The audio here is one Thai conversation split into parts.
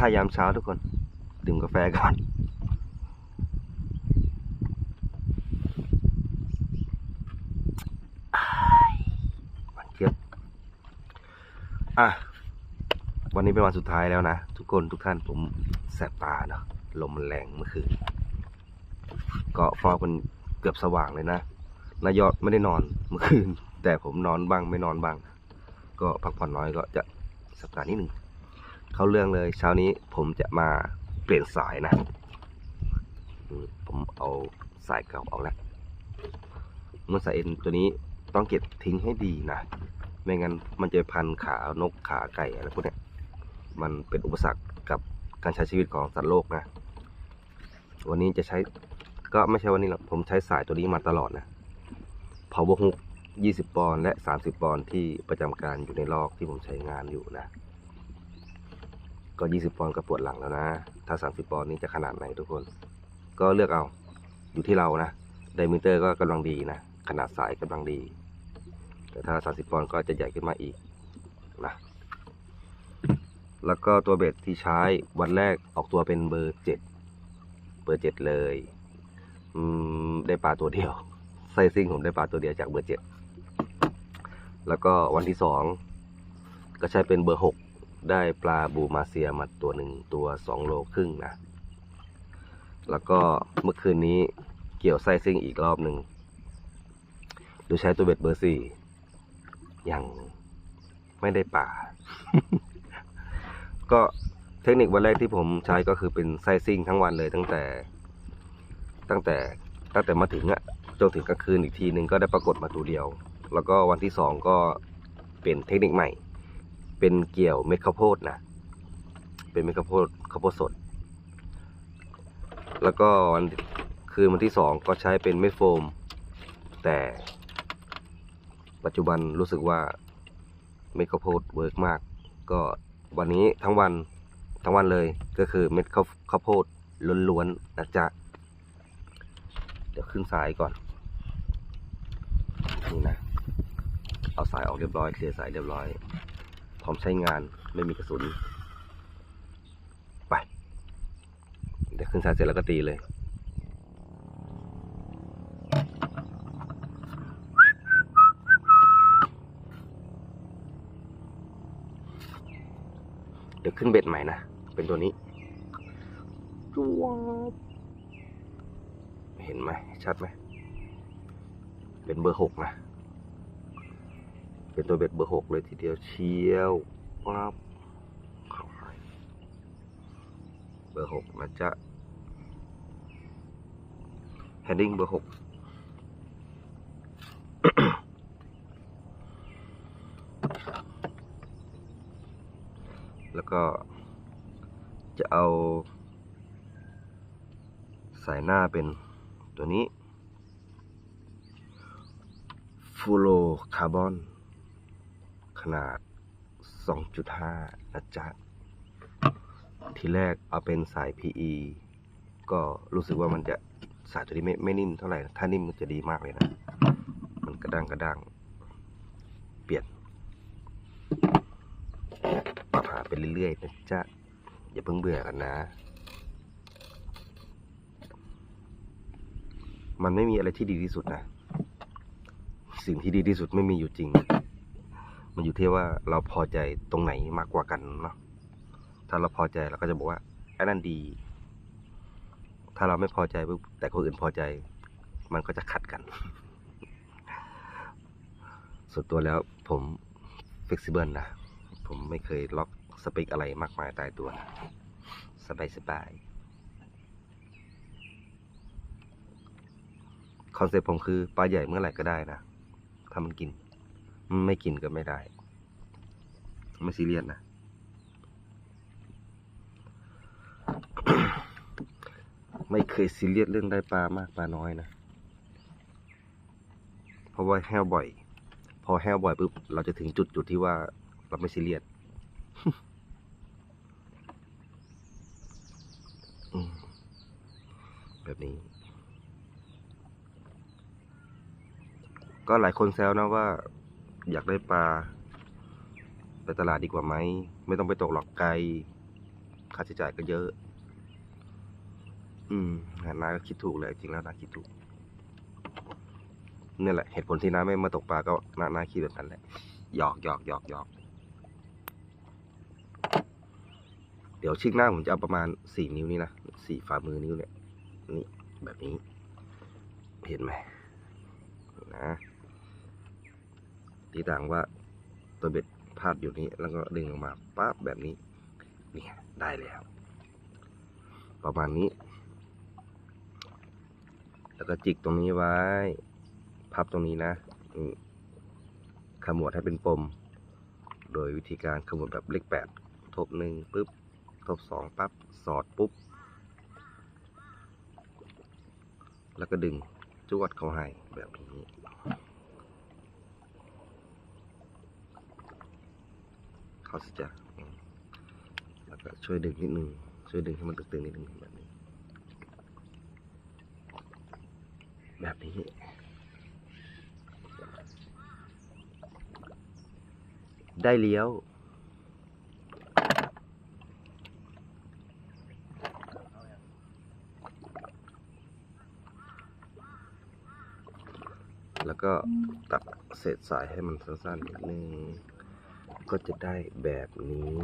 ถ่ายยามเช้าทุกคน ดื่มกาแฟก่อนวานเจี๊ยบอะ วันนี้เป็นวันสุดท้ายแล้วนะ ทุกคนทุกท่านผมแสบตาเนาะลมแรงเมื่อคืนก็ฟอกมันเกือบสว่างเลยนะนายยอดไม่ได้นอนเมื่อคืน แต่ผมนอนบ้างไม่นอนบ้าง ก็พักผ่อนน้อยก็จะสัปดาห์นิดหนึ่ง เข้าเรื่องเลยเช้านี้ผมจะมาเปลี่ยนสายนะ ผมเอาสายเก่าออกแล้วเมื่อสายเอ็นตัวนี้ต้องเก็บทิ้งให้ดีนะ ไม่งั้นมันจะพันขานกขาไก่อะไรพวกเนี้ยมันเป็นอุปสรรคกับการใช้ชีวิตของสัตว์โลกนะ วันนี้จะใช้ก็ไม่ใช่วันนี้หรอกผมใช้สายตัวนี้มาตลอดนะ power hook 20 ปอนด์และ 30 ปอนด์ที่ประจำการอยู่ในลอกที่ผมใช้งานอยู่นะ ก็ 20 ปอนด์ก็ปวดหลังแล้วนะ ถ้า 30 ปอนด์นี้จะขนาดไหนทุกคน ก็เลือกเอา อยู่ที่เรานะไดมิเตอร์ก็กำลังดีนะ ขนาดสายกำลังดี แต่ถ้า 30 ปอนด์ก็จะใหญ่ขึ้นมาอีกนะ แล้วก็ตัวเบ็ดที่ใช้วันแรกออกตัวเป็นเบอร์7เบอร์7เลย อืม ได้ปลาตัวเดียว ไซซิ่งผมได้ปลาตัวเดียวจากเบอร์7แล้วก็วันที่สองก็ใช้เป็นเบอร์6 ได้ปลาบูมาเซียมาตัวหนึ่งตัว2โลครึ่งนะ แล้วก็เมื่อคืนนี้เกี่ยวไซซิ่งอีกรอบหนึ่งโดยใช้ตัวเบ็ดเบอร์4ยังไม่ได้ปลาก็เทคนิควันแรกที่ผมใช้ก็คือเป็นไซซิ่งทั้งวันเลยตั้งแต่ ตั้งแต่ตั้งแต่มาถึงอะจนถึงกลางคืนอีกทีหนึ่งก็ได้ปรากฏมาตัวเดียว แล้วก็วันที่สองก็เป็นเทคนิคใหม่ เป็นเกี่ยวเม็ดข้าวโพดนะ เป็นเม็ดข้าวโพดข้าวโพดสด แล้วก็วันคืนวันที่สองก็ใช้เป็นเม็ดโฟม แต่ปัจจุบันรู้สึกว่าเม็ดข้าวโพดเวิร์กมาก ก็วันนี้ทั้งวันทั้งวันเลยก็คือเม็ดข้าวข้าวโพดล้วนๆนะจ๊ะ เดี๋ยวขึ้นสายก่อน นี่นะ เอาสายออกเรียบร้อยเคลียร์สายเรียบร้อย ร้อมใช้งานไม่มีกระสุน ไป เดี๋ยวขึ้นสายเสร็จแล้วก็ตีเลยเดี๋ยวขึ้นเบ็ดใหม่นะ เป็นตัวนี้จวบเห็นไหม ชัดไหม เป็นเบอร์หกนะ เป็นตัวเบ็ดเบอร์หกเลยทีเดียวเชียวปั๊บเข้าเบอร์หกนะจ๊ะ heading เบอร์หกแล้วก็จะเอา สายหน้าเป็นตัวนี้ฟูโลคาร์บอน ขนาด 2.5 นะจ๊ะ ทีแรกเอาเป็นสาย PE ก็รู้สึกว่ามันจะสายตัวนี้ไม่ไม่นิ่มเท่าไหร่ ถ้านิ่มมันจะดีมากเลยนะ มันกระด้างกระด้าง เปลี่ยน ปรับหาไปเรื่อยๆนะจ๊ะ อย่าเพิ่งเบื่อกันนะมันไม่มีอะไรที่ดีที่สุดนะ สิ่งที่ดีที่สุดไม่มีอยู่จริง มันอยู่ที่ว่าเราพอใจตรงไหนมากกว่ากันเนาะถ้าเราพอใจเราก็จะบอกว่าไอ้นั่นดี ถ้าเราไม่พอใจปุ๊บแต่คนอื่นพอใจ มันก็จะขัดกัน ส่วนตัวแล้วผม flexible นะ ผมไม่เคยล็อกสเปคอะไรมากมายตายตัวนะ สบายสบายคอนเซ็ปต์ผมคือปลาใหญ่เมื่อไหร่ก็ได้นะ ถ้ามันกิน ไม่กินก็ไม่ได้ ไม่ซีเรียสนะ ไม่เคยซีเรียสเรื่องได้ปลามากปลาน้อยนะ เพราะว่าแห้วบ่อย พอแห้วบ่อยปุ๊บเราจะถึงจุดจุดที่ว่าเราไม่ซีเรียสแบบนี้ ก็หลายคนแซวนะว่า อยากได้ปลา ไปตลาดดีกว่าไหม ไม่ต้องไปตกหลอกไกล ค่าใช้จ่ายก็เยอะ อืมน้าก็คิดถูกเลยจริงแล้วน้าคิดถูกนี่แหละเหตุผลที่น้าไม่มาตกปลาก็นานาคิดแบบนั้นแหละหยอกหยอกหยอกหยอกเดี๋ยวชิกหน้าผมจะเอาประมาณสี่นิ้วนี่นะสี่ฝ่ามือนิ้วเนี่ยนี่แบบนี้ เห็นไหมนะ ตีต่างว่าตัวเบ็ดพาดอยู่นี้ แล้วก็ดึงออกมาปั๊บแบบนี้นี่ได้แล้ว ประมาณนี้ แล้วก็จิกตรงนี้ไว้ พับตรงนี้นะขมวดให้เป็นปม โดยวิธีการขมวดแบบเลขแปดทบหนึ่งปุ๊บ ทบสองปั๊บ สอดปุ๊บ แล้วก็ดึงจวดเข้าให้แบบนี้ เขาสิจะแล้วก็ช่วยดึงนิดนึง ช่วยดึงให้มันตึงๆนิดนึงแบบนี้ แบบนี้ได้เลี้ยว แล้วก็ตัดเศษสายให้มันสั้นๆนิดนึง ก็จะได้แบบนี้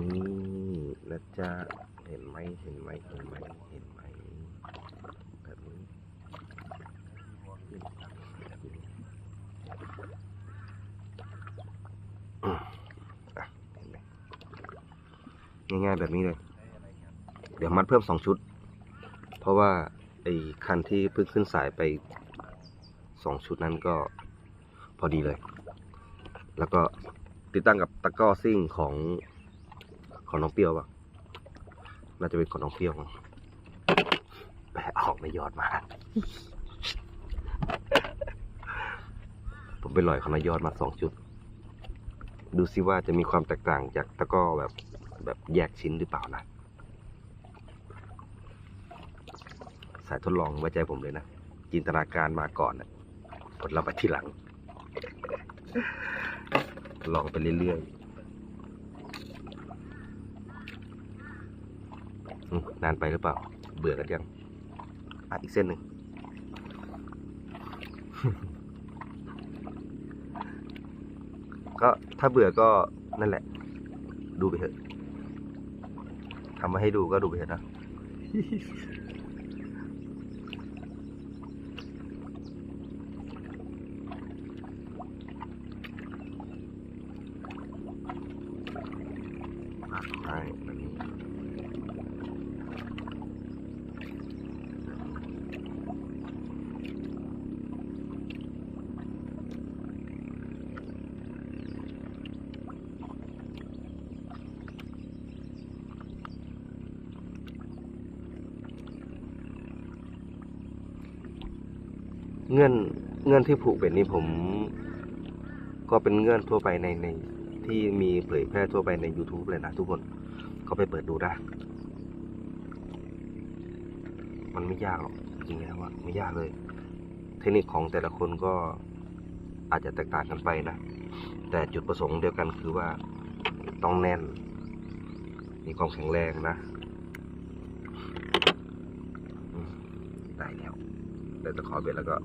นะจ๊ะเห็นไหมเห็นไหมเห็นไหมเห็นไหมแบบนี้ง่ายๆแบบนี้เลย เดี๋ยวมัดเพิ่มสองชุด เพราะว่าไอ้คันที่เพิ่งขึ้นสายไปสองชุดนั้นก็พอดีเลย แล้วก็ ติดตั้งกับตะกร้อซิ่งของของน้องเปรี้ยวป่ะน่าจะเป็นของน้องเปรี้ยวมั้งแปะออกไม่ยอดมา ผมไปลอยของนายยอดมาสองจุด ดูซิว่าจะมีความแตกต่างจากตะกร้อแบบแบบแยกชิ้นหรือเปล่านะ สายทดลองไว้ใจผมเลยนะ จินตนาการมาก่อนนะผลลัพธ์ไปที่หลัง ลองไปเรื่อยๆนานไปหรือเปล่า เบื่อกันยังอะอีกเส้นหนึ่งก็ถ้าเบื่อก็นั่นแหละ ดูไปเถอะทำมาให้ดูก็ดูไปเถอะนะ พักให้แบบนี้ เงื่อนเงื่อนที่ผูกเบ็ดนี้ผม ก็เป็นเงื่อนทั่วไปในในที่มีเผยแพร่ทั่วไปใน YouTube เลยนะทุกคนก็ไปเปิดดูได้ มันไม่ยากหรอกจริงๆแล้วว่าไม่ยากเลย เทคนิคของแต่ละคนก็อาจจะแตกต่างกันไปนะ แต่จุดประสงค์เดียวกันคือว่าต้องแน่น มีความแข็งแรงนะได้แล้วได้ตะขอเบ็ดแล้วก็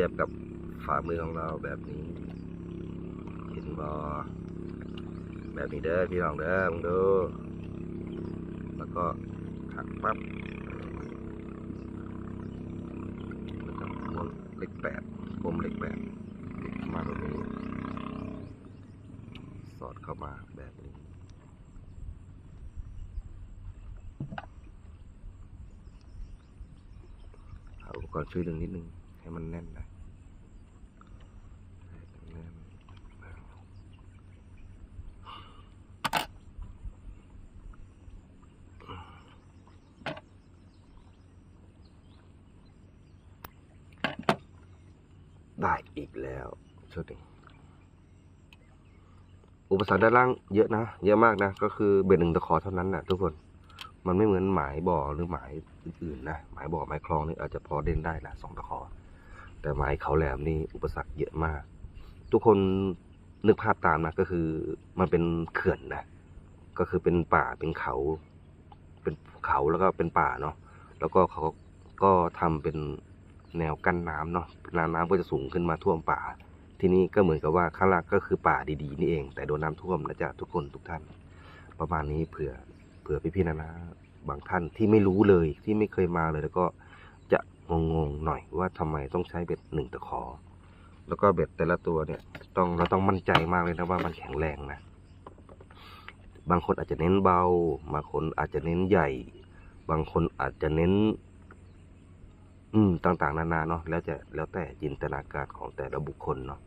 ทียบกับฝ่ามือของเราแบบนี้เห็นบอแบบนี้เด้อพี่น้องเด้อมึงดู แล้วก็หักปั๊บแล้วก็ม้วนเลขแปดปมเลขแปดมาตรงนี้ สอดเข้ามาแบบนี้ เอาอุปกรณ์ช่วยดึงนิดนึง ให้มันแน่นนะแน่นได้อีกแล้วชุดหนึ่งอุปสรรคด้านล่างเยอะนะ เยอะมากนะ ก็คือเบ็ดหนึ่งตะขอเท่านั้นนะทุกคน มันไม่เหมือนหมายบ่อหรือหมายอื่นๆนะ หมายบ่อหมายคลองนี่อาจจะพอเด่นได้นะสองตะขอ แต่หมายเขาแหลมนี่อุปสรรคเยอะมาก ทุกคนนึกภาพตามนะก็คือมันเป็นเขื่อนนะก็คือเป็นป่าเป็นเขา เป็นเขาแล้วก็เป็นป่าเนาะแล้วก็เขาก็ทำเป็นแนวกั้นน้ำเนาะน้ำน้ำก็จะสูงขึ้นมาท่วมป่า ที่นี่ก็เหมือนกับว่าข้างล่างก็คือป่าดีๆนี่เอง แต่โดนน้ำท่วมนะจ๊ะทุกคนทุกท่าน ประมาณนี้เผื่อเผื่อพี่ๆนะนะบางท่านที่ไม่รู้เลยที่ไม่เคยมาเลยแล้วก็ งงๆหน่อยว่าทำไมต้องใช้เบ็ดหนึ่งตะขอ แล้วก็เบ็ดแต่ละตัวเนี่ยต้องเราต้องมั่นใจมากเลยนะว่ามันแข็งแรงนะบางคนอาจจะเน้นเบาบางคนอาจจะเน้นใหญ่ บางคนอาจจะเน้น อืมต่างๆ นานาเนาะแล้วจะแล้วแต่จินตนาการของแต่ละบุคคลเนาะ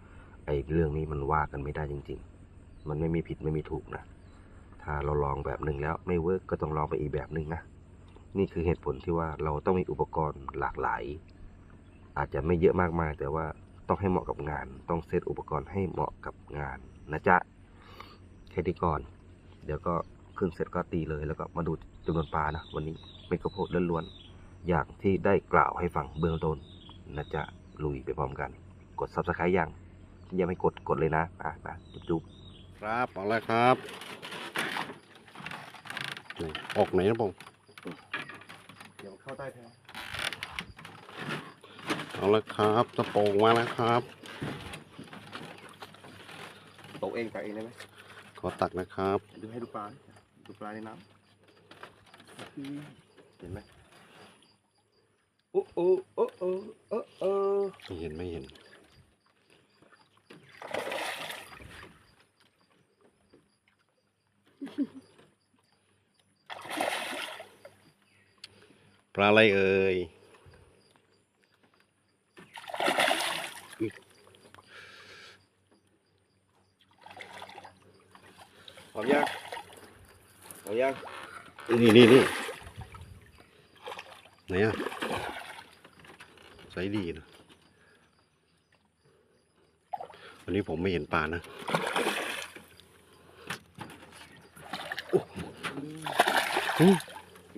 ไอ้เรื่องนี้มันว่ากันไม่ได้จริง ๆ มันไม่มีผิดไม่มีถูกนะถ้าเราลองแบบหนึ่งแล้วไม่เวิร์กก็ต้องลองไปอีกแบบหนึ่งนะ นี่คือเหตุผลที่ว่าเราต้องมีอุปกรณ์หลากหลาย อาจจะไม่เยอะมากมาย แต่ว่าต้องให้เหมาะกับงาน ต้องเซตอุปกรณ์ให้เหมาะกับงานนะจ๊ะแค่นี้ก่อน เดี๋ยวก็ขึ้นเสร็จก็ตีเลย แล้วก็มาดูจำนวนปลานะ วันนี้เป็นกระโพดล้วนๆอย่างที่ได้กล่าวให้ฟังเบื้องต้นนะจ๊ะลุยไปพร้อมกัน กด subscribe ยังยังไม่กดกดเลยนะอะนะจุ๊บครับเอาละครับออกไหนนะผม เดี๋ยวเข้าใต้แพเอาละครับตะโปงมาแล้วครับ ตกเองตักเองได้ไหมขอตักนะครับ ดูให้ดูปลา ดูปลาในน้ำเห็นไหมโอ้โอ้โอ้โอ้โอ้โอ้ไม่เห็นไม่เห็น ลาอะไรเอ่ยหอมยังหอมยังนี่นี่นี่ไหนอะใส่ดีนะวันนี้ผมไม่เห็นปลานะโอ้โห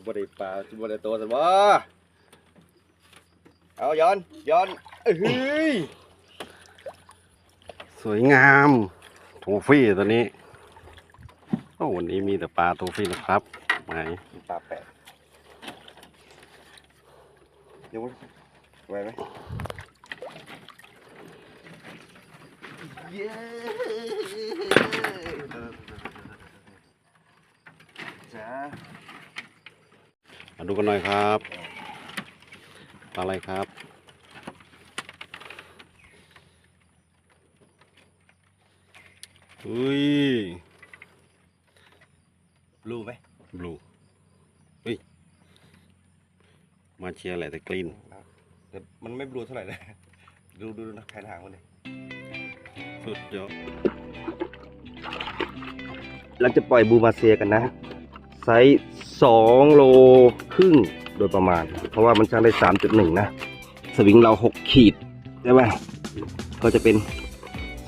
บได้ปลาบได้ตัวสันวะเอาย้อนย้อนเอ้ยสวยงามโทฟี่ตัวนี้โอ้วันนี้มีแต่ปลาโทฟี่นะครับไหนปลาแปะยกไว้ไหมเย้จ้า ดูกันหน่อยครับปลาอะไรครับอุ้ยรู้ไหมบลูเฮ้ยมาเชียร์แหละแต่กลินแต่มันไม่บลูเท่าไหร่เลยดูดูดูนะแผนหางมันเลยสุดยอดเราจะปล่อยบูมาเซียกันนะ ไซส์ สองโลครึ่งโดยประมาณ เพราะว่ามันช่างได้สามจุดหนึ่งนะ สวิงเราหกขีดใช่ไหมก็จะเป็น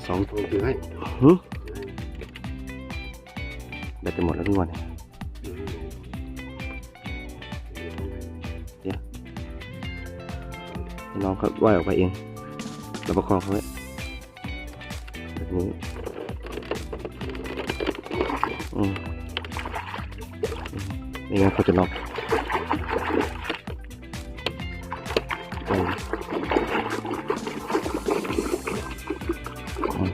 สองตัวถือให้หึแบตจะหมดแล้วทุกวันให้น้องเขาว่ายออกไปเองเราประคองเขาไว้แบบนี้อืมอื มไม่งั้นเขาจะน็อกอืมอืม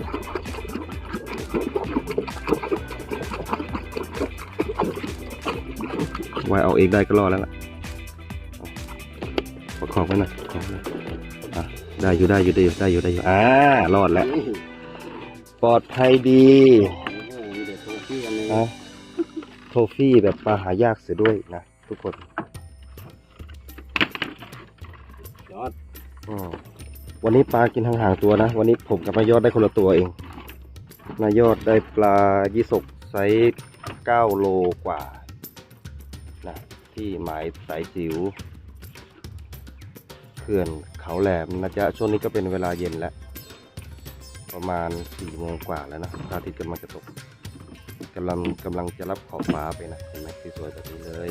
ว่ายเอาเองได้ก็รอดแล้วล่ะประคองไว้หน่อยประคองไว้หน่อยอะได้อยู่ได้อยู่ได้อยู่ได้อยู่ได้อยู่อ่ารอดแล้ว ปลอดภัยดี โทฟี่แบบปลาหายากเสียด้วยนะทุกคนยอดอมวันนี้ปลากินห่างๆตัวนะ วันนี้ผมกับนายยอดได้คนละตัวเองนายยอดได้ปลายี่สกไซส์เก้าโลกว่านะที่หมายสายจิ๋วเขื่อนเขาแหลมนะจ๊ะช่วงนี้ก็เป็นเวลาเย็นแล้ว ประมาณสี่โมงกว่าแล้วนะพระอาทิตย์กำลังจะตกกำลังกำลังจะรับขอบฟ้าไปนะเห็นไหมสวยแบบนี้เลย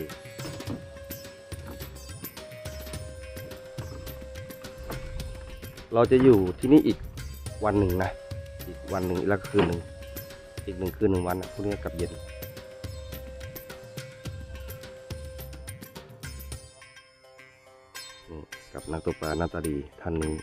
เราจะอยู่ที่นี่อีกวันหนึ่งนะ อีกวันหนึ่งแล้วคืนหนึ่ง อีกหนึ่งคืนหนึ่งวันนะพรุ่งนี้กลับเย็น กับนักตกปลาหน้าตาดีท่านนี้